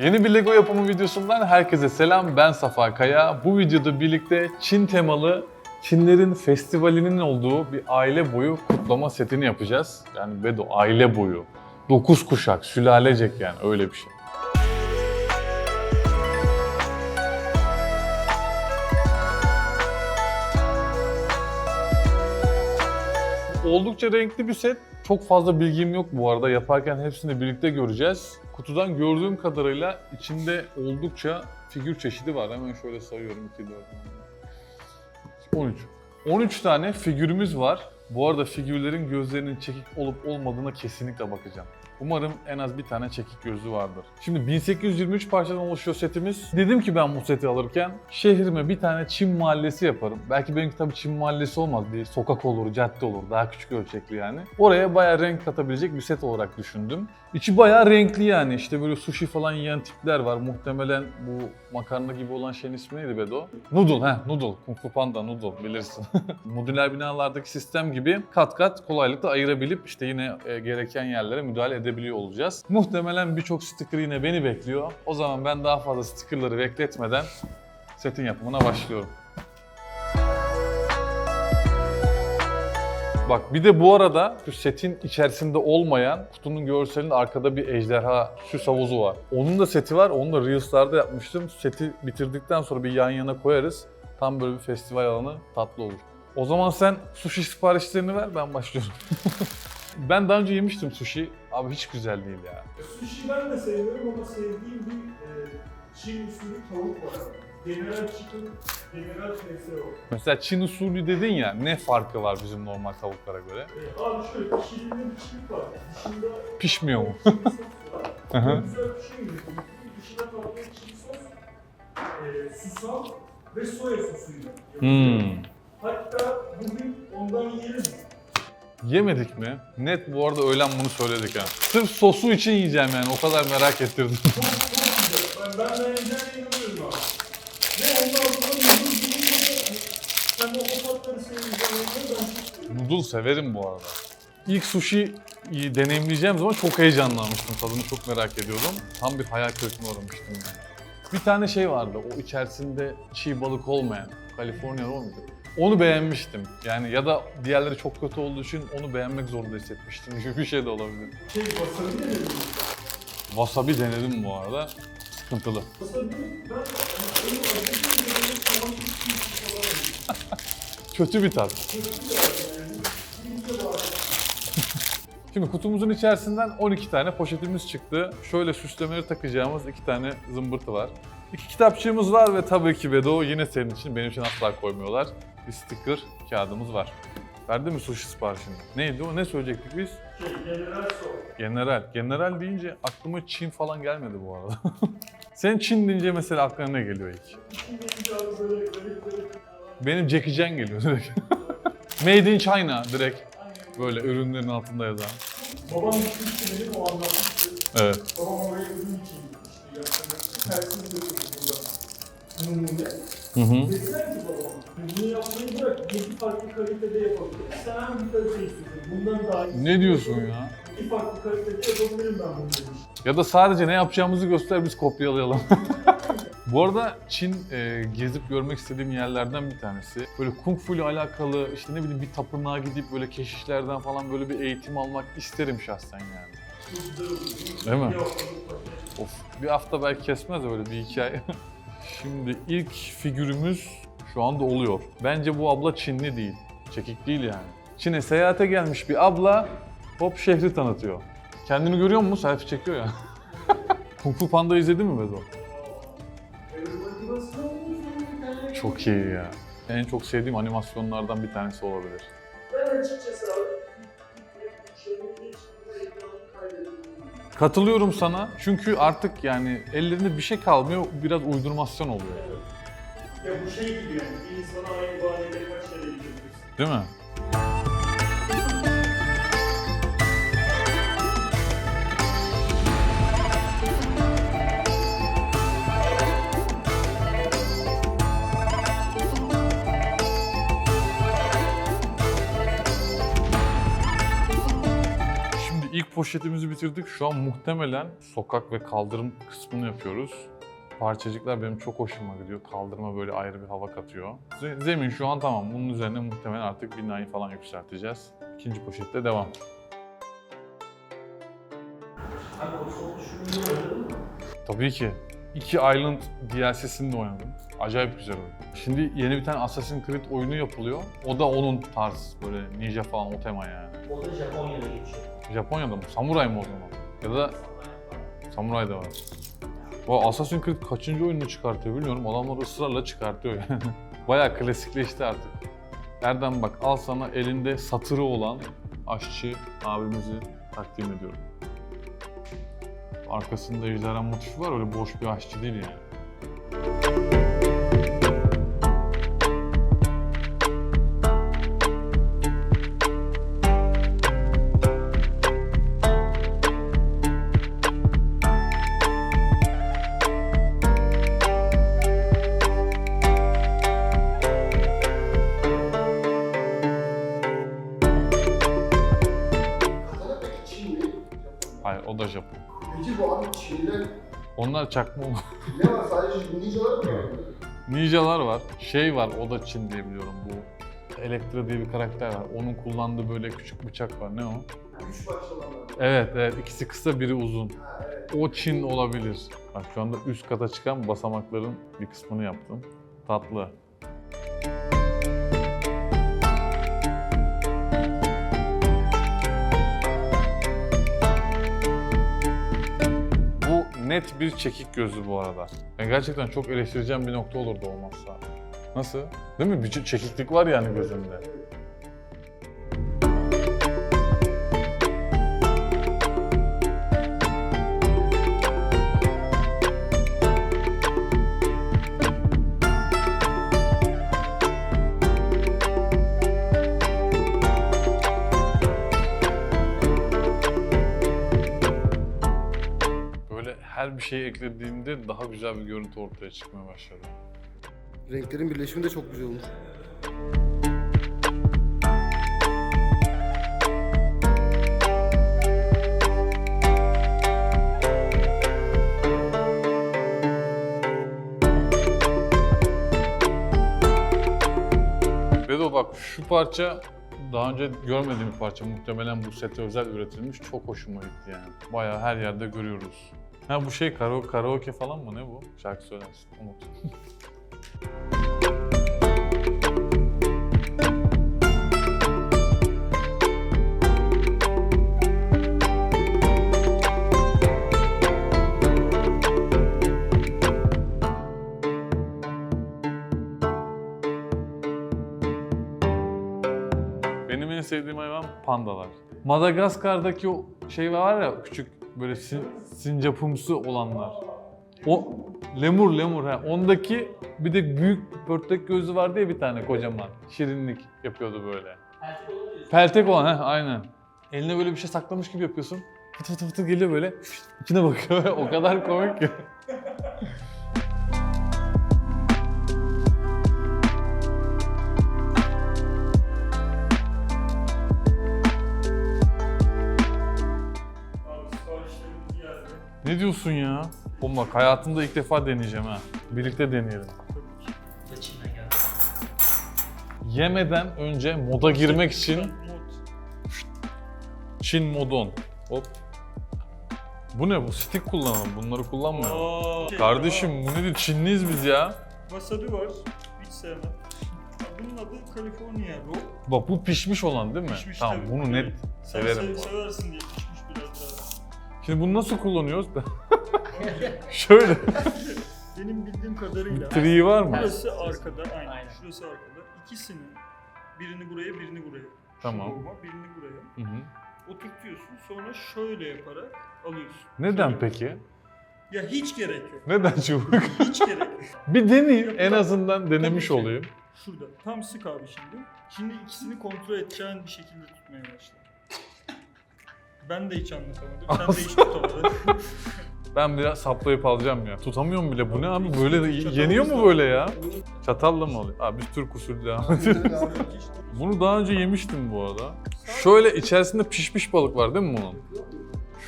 Yeni bir Lego yapımı videosundan herkese selam. Ben Safa Kaya. Bu videoda birlikte Çin temalı Çinlerin festivalinin olduğu bir aile boyu kutlama setini yapacağız. Yani Bedo aile boyu. 9 kuşak, sülalecek yani öyle bir şey. Oldukça renkli bir set. Çok fazla bilgim yok bu arada. Yaparken hepsini birlikte göreceğiz. Kutudan gördüğüm kadarıyla içinde oldukça figür çeşidi var. Hemen şöyle sayıyorum. 2, 4, 13. 13 tane figürümüz var. Bu arada figürlerin gözlerinin çekik olup olmadığına kesinlikle bakacağım. Umarım en az bir tane çekik gözlü vardır. Şimdi 1823 parçadan oluşuyor setimiz. Dedim ki ben bu seti alırken şehrime bir tane Çin mahallesi yaparım. Belki benimki tabii Çin mahallesi olmaz. Bir sokak olur, cadde olur. Daha küçük ölçekli yani. Oraya bayağı renk katabilecek bir set olarak düşündüm. İçi bayağı renkli yani. İşte böyle sushi falan yiyen tipler var. Muhtemelen bu makarna gibi olan şeyin ismi neydi Bedo? Noodle, he Noodle. Kung Fu Panda Noodle bilirsin. Modüler binalardaki sistem gibi kat kat kolaylıkla ayırabilip işte yine e, gereken yerlere müdahale edebiliyor olacağız. Muhtemelen birçok sticker yine beni bekliyor. O zaman ben daha fazla stickerları bekletmeden setin yapımına başlıyorum. Bak bir de bu arada şu setin içerisinde olmayan kutunun görselinin arkada bir ejderha süs havuzu var. Onun da seti var. Onu da Reels'larda yapmıştım. Seti bitirdikten sonra bir yan yana koyarız. Tam böyle bir festival alanı tatlı olur. O zaman sen sushi siparişlerini ver ben başlıyorum. ben daha önce yemiştim sushi. Abi hiç güzel değil ya. Sushi ben de seviyorum ama sevdiğim bir e, Çin usulü tavuk var. General Chicken, General KSO. Mesela Çin usulü dedin ya ne farkı var bizim normal tavuklara göre? E, abi şöyle pişirilme biçimi var. Dışında Pişmiyor mu? çili sos var. Güzel pişmiyor. Dışına tatlı çili sos, e, susam ve soya sosuyla. Hmm. Hatta bugün ondan yiyelim. Yemedik mi? Net bu arada öğlen bunu söyledik ha. Sırf sosu için yiyeceğim yani o kadar merak ettirdim. Çok çok güzel. Ben, ben beğeneceğine inanıyorum abi. Ve ondan sonra noodle gibi sen de o tatları seveceğine ben çok seviyorum. Noodle severim bu arada. İlk sushi deneyimleyeceğim zaman çok heyecanlanmıştım. Tadını çok merak ediyordum. Tam bir hayal kırıklığına uğramıştım yani. Bir tane şey vardı. O içerisinde çiğ balık olmayan. California roll muydu? Onu beğenmiştim. Yani ya da diğerleri çok kötü olduğu için onu beğenmek zorunda hissetmiştim gibi bir şey de olabilir. Şey wasabi ne dedim? Wasabi denedim bu arada. Sıkıntılı. Wasabi ben onu acı bir yemeğe tamam bir şey falan Kötü bir tat. Şimdi kutumuzun içerisinden 12 tane poşetimiz çıktı. Şöyle süslemeleri takacağımız iki tane zımbırtı var. İki kitapçığımız var ve tabii ki Bedo yine senin için, benim için asla koymuyorlar. Bir sticker kağıdımız var. Verdi mi sushi siparişini? Neydi o? Ne söyleyecektik biz? General so. General. General deyince aklıma Çin falan gelmedi bu arada. Sen Çin deyince mesela aklına ne geliyor ilk? Benim Jackie Chan geliyor direkt. Made in China direkt. Böyle ürünlerin altında yazan. Babam gitmişti benim o anlatmıştı. Evet. Babam oraya ürün için gitmişti. Yaptığını tersini götürdü burada. Numune. Hı hı. Dediler ki babam, bunu yapmayı bırak, 7 farklı kalitede yapabilirim. Sen hangi kalite istiyorsun? Bundan daha iyi. Ne diyorsun ya? 7 farklı kalitede yapabilirim ben bunu demiş. Ya da sadece ne yapacağımızı göster biz kopyalayalım. Bu arada Çin e, gezip görmek istediğim yerlerden bir tanesi. Böyle kung fu ile alakalı işte ne bileyim bir tapınağa gidip böyle keşişlerden falan böyle bir eğitim almak isterim şahsen yani. Değil mi? Of bir hafta belki kesmez de böyle bir iki ay. Şimdi ilk figürümüz şu anda oluyor. Bence bu abla Çinli değil. Çekik değil yani. Çin'e seyahate gelmiş bir abla hop şehri tanıtıyor. Kendini görüyor musun? Selfie çekiyor ya. Kung Fu Panda izledin mi Bezo? Çok iyi ya. En çok sevdiğim animasyonlardan bir tanesi olabilir. Ben açıkçası. Katılıyorum sana çünkü artık yani ellerinde bir şey kalmıyor, biraz uydurmasyon oluyor. Ya bu şey gibi yani, bir insana aynı bahaneyle kaç kere. Değil mi? Poşetimizi bitirdik. Şu an muhtemelen sokak ve kaldırım kısmını yapıyoruz. Parçacıklar benim çok hoşuma gidiyor. Kaldırıma böyle ayrı bir hava katıyor. Zemin şu an tamam. Bunun üzerine muhtemelen artık binayı falan yükselteceğiz. İkinci poşette devam. Tabii ki. İki Island DLC'sini de oynadım. Acayip güzel oyun. Şimdi yeni bir tane Assassin's Creed oyunu yapılıyor. O da onun tarz böyle ninja falan o tema yani. O da Japonya'da geçiyor. Japonya'da mı? Samuray mı o zaman? Ya da Samuray da var. Bu Assassin's Creed kaçıncı oyununu çıkartıyor bilmiyorum. Adamlar ısrarla çıkartıyor yani. Bayağı klasikleşti artık. Nereden bak al sana elinde satırı olan aşçı abimizi takdim ediyorum. Arkasında ejderha motifi var öyle boş bir aşçı değil yani. Da Japon. Peki bu abi Çinliler Onlar çakma olan ne var sadece ninjalar mı var? Ninjalar var. Şey var, o da Çin diye biliyorum bu. Elektra diye bir karakter var. Onun kullandığı böyle küçük bıçak var. Ne o? Üç başlı olanlar. Evet, evet. İkisi kısa, biri uzun. Ha evet. O Çin olabilir. Bak şu anda üst kata çıkan basamakların bir kısmını yaptım. Tatlı. Net bir çekik gözlü bu arada. Ben gerçekten çok eleştireceğim bir nokta olurdu olmazsa. Nasıl? Değil mi? Bir çe- çekiklik var yani gözünde. Bir şey eklediğimde daha güzel bir görüntü ortaya çıkmaya başladı. Renklerin birleşimi de çok güzel olmuş. Bedo bak şu parça daha önce görmediğim bir parça. Muhtemelen bu sete özel üretilmiş. Çok hoşuma gitti yani. Bayağı her yerde görüyoruz. Ha bu şey karaoke, karaoke falan mı ne bu? Şarkı söylersin. Umut. Benim en sevdiğim hayvan pandalar. Madagaskar'daki o şey var ya küçük böyle sin, sincapımsı olanlar. O lemur lemur ha. Ondaki bir de büyük pörtlek gözü vardı ya bir tane kocaman. Şirinlik yapıyordu böyle. Peltek olan ha aynen. Eline böyle bir şey saklamış gibi yapıyorsun. Fıt fıt fıt geliyor böyle. içine bakıyor. o kadar komik ki. Ne diyorsun ya? Oğlum bak hayatımda ilk defa deneyeceğim ha. Birlikte deneyelim. Yemeden önce moda girmek için. Çin modon. Hop. Bu ne bu? Stick kullanalım. Bunları kullanmayalım. Aa, şey, Kardeşim bu nedir? Çinliyiz biz ya. Wasabi var. Hiç sevmem. Bunun adı California Roll. Bak bu pişmiş olan değil mi? Pişmiş tamam tabii. bunu net Sen severim. sev- seversin diye. Şimdi bunu nasıl kullanıyoruz? Şöyle. Benim bildiğim kadarıyla Tree var mı? burası arkada, aynen. Aynen. Şurası arkada. İkisini birini buraya, birini buraya. Tamam. dolma, birini buraya. Hı hı. Oturtuyorsun. Sonra şöyle yaparak alıyorsun. Neden Şöyle. peki? Ya hiç gerek yok. Neden çubuk? Hiç gerek yok. bir deneyeyim. En azından denemiş Tabii olayım. Şurada. Tam sık abi şimdi. Şimdi ikisini kontrol edeceğin bir şekilde tutmaya başla. Ben de hiç anlatamadım. Sen de hiç tutamadın. Ben biraz saplayıp alacağım ya. Tutamıyorum bile. Bu ne abi? Böyle yeniyor mu böyle ya? Çatalla mı oluyor? Abi biz Türk usulü devam. Bunu daha önce yemiştim bu arada. Şöyle içerisinde pişmiş balık var değil mi bunun?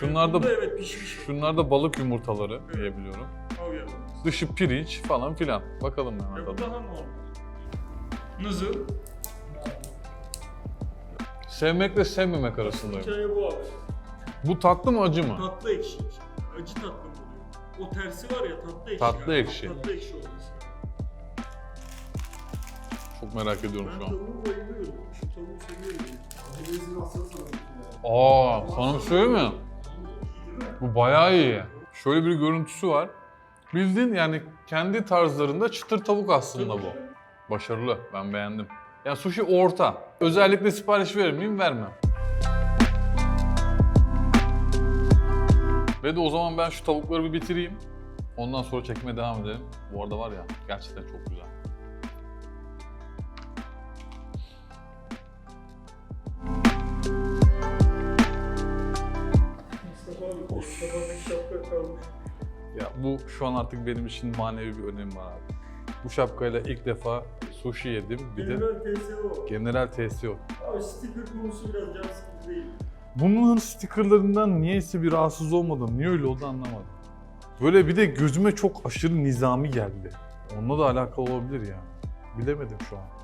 Şunlarda Bunda evet pişmiş. şunlarda balık yumurtaları diyebiliyorum. Dışı pirinç falan filan. Bakalım Ya hemen bu tadına. daha normal. Nızı. Sevmekle sevmemek arasındayım. Hikaye bu abi. Bu tatlı mı acı mı? Tatlı ekşi. Acı tatlı mı oluyor? O tersi var ya tatlı ekşi. Tatlı galiba. ekşi. Tatlı ekşi olması. Çok merak ediyorum Ben şu an. tavuğu bayılıyorum. Şu tavuğu seviyorum. Denizin aslı sanırım. Aa, sana bir şey söyleyeyim mi? İyi değil mi? Bu bayağı iyi. Şöyle bir görüntüsü var. Bildiğin yani kendi tarzlarında çıtır tavuk aslında bu. Başarılı. Ben beğendim. Yani sushi orta. Özellikle sipariş verir miyim? Vermem. Ve de o zaman ben şu tavukları bir bitireyim. Ondan sonra çekmeye devam edelim. Bu arada var ya gerçekten çok güzel. Ya bu şu an artık benim için manevi bir önemi var abi. Bu şapkayla ilk defa sushi yedim. Bir de General TSO. General TSO. Abi sticker konusu biraz can sıkıcı değil. Bunun stickerlarından niyeyse bir rahatsız olmadım. Niye öyle oldu anlamadım. Böyle bir de gözüme çok aşırı nizami geldi. Onunla da alakalı olabilir ya. Bilemedim şu an.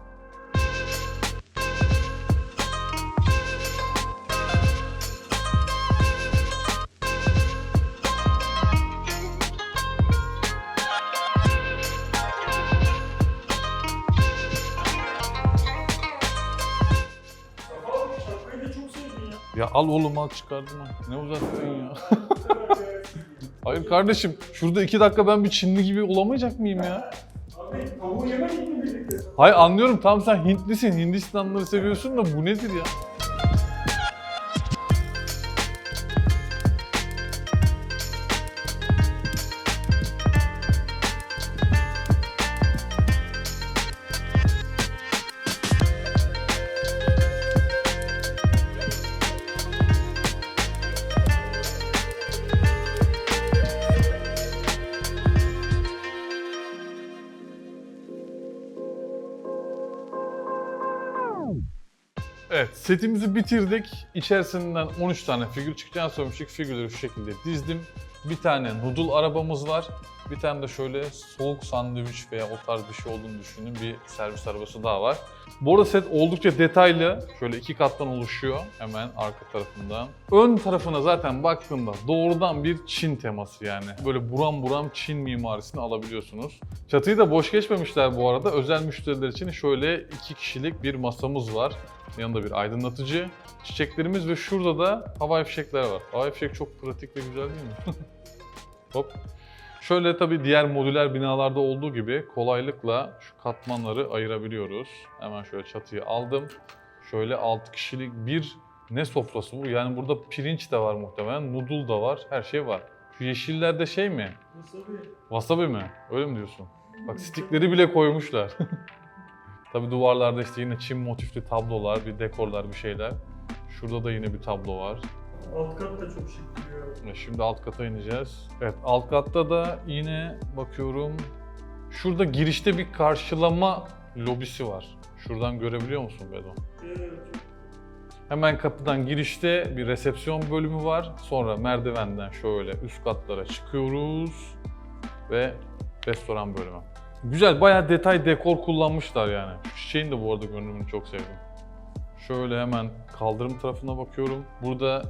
Al oğlum al çıkardım. Ne? Sever ya. Hayır kardeşim şurada iki dakika ben bir Çinli gibi olamayacak mıyım ya? Abi tavuğu yemedik mi birlikte? Hayır anlıyorum tam sen Hintlisin. Hindistanlıları seviyorsun da bu nedir ya? Setimizi bitirdik. İçerisinden 13 tane figür çıkacağını söylemiştik. Figürleri şu şekilde dizdim. Bir tane noodle arabamız var. Bir tane de şöyle soğuk sandviç veya o tarz bir şey olduğunu düşünün bir servis arabası daha var. Bu arada set oldukça detaylı. Şöyle iki kattan oluşuyor hemen arka tarafından. Ön tarafına zaten baktığımda doğrudan bir Çin teması yani. Böyle buram buram Çin mimarisini alabiliyorsunuz. Çatıyı da boş geçmemişler bu arada. Özel müşteriler için şöyle iki kişilik bir masamız var. Yanında bir aydınlatıcı, çiçeklerimiz ve şurada da havai fişekler var. Havai fişek çok pratik ve güzel değil mi? Hop. Şöyle tabii diğer modüler binalarda olduğu gibi kolaylıkla şu katmanları ayırabiliyoruz. Hemen şöyle çatıyı aldım. Şöyle 6 kişilik bir ne sofrası bu? Yani burada pirinç de var muhtemelen, noodle da var, her şey var. Şu yeşillerde şey mi? Wasabi. Wasabi mi? Öyle mi diyorsun? Bak stikleri bile koymuşlar. Tabi duvarlarda işte yine Çin motifli tablolar, bir dekorlar, bir şeyler. Şurada da yine bir tablo var. Alt kat da çok şık duruyor. Ve Şimdi alt kata ineceğiz. Evet alt katta da yine bakıyorum. Şurada girişte bir karşılama lobisi var. Şuradan görebiliyor musun Bedo? Evet. Hemen kapıdan girişte bir resepsiyon bölümü var. Sonra merdivenden şöyle üst katlara çıkıyoruz ve restoran bölümü. Güzel, bayağı detay dekor kullanmışlar yani. Şu çiçeğin de bu arada görünümünü çok sevdim. Şöyle hemen kaldırım tarafına bakıyorum. Burada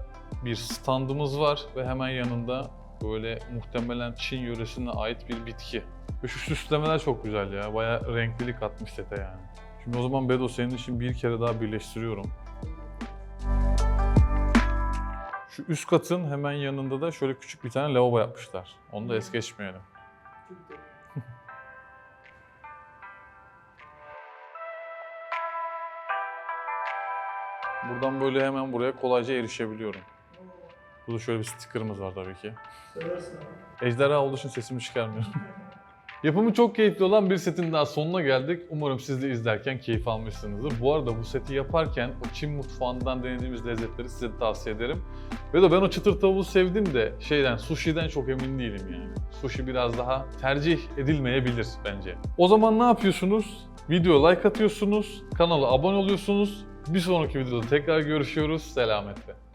bir standımız var ve hemen yanında böyle muhtemelen Çin yöresine ait bir bitki. Ve şu süslemeler çok güzel ya. Bayağı renklilik atmış sete yani. Şimdi o zaman Bedo senin için bir kere daha birleştiriyorum. Şu üst katın hemen yanında da şöyle küçük bir tane lavabo yapmışlar. Onu da es geçmeyelim. Buradan böyle hemen buraya kolayca erişebiliyorum. Burada şöyle bir sticker'ımız var tabii ki. Ejderha olduğu için sesimi çıkarmıyorum. Yapımı çok keyifli olan bir setin daha sonuna geldik. Umarım siz de izlerken keyif almışsınızdır. Bu arada bu seti yaparken o Çin mutfağından denediğimiz lezzetleri size de tavsiye ederim. Ve de ben o çıtır tavuğu sevdim de şeyden, sushi'den çok emin değilim yani. Sushi biraz daha tercih edilmeyebilir bence. O zaman ne yapıyorsunuz? Videoya like atıyorsunuz, kanala abone oluyorsunuz, Bir sonraki videoda tekrar görüşüyoruz. Selametle.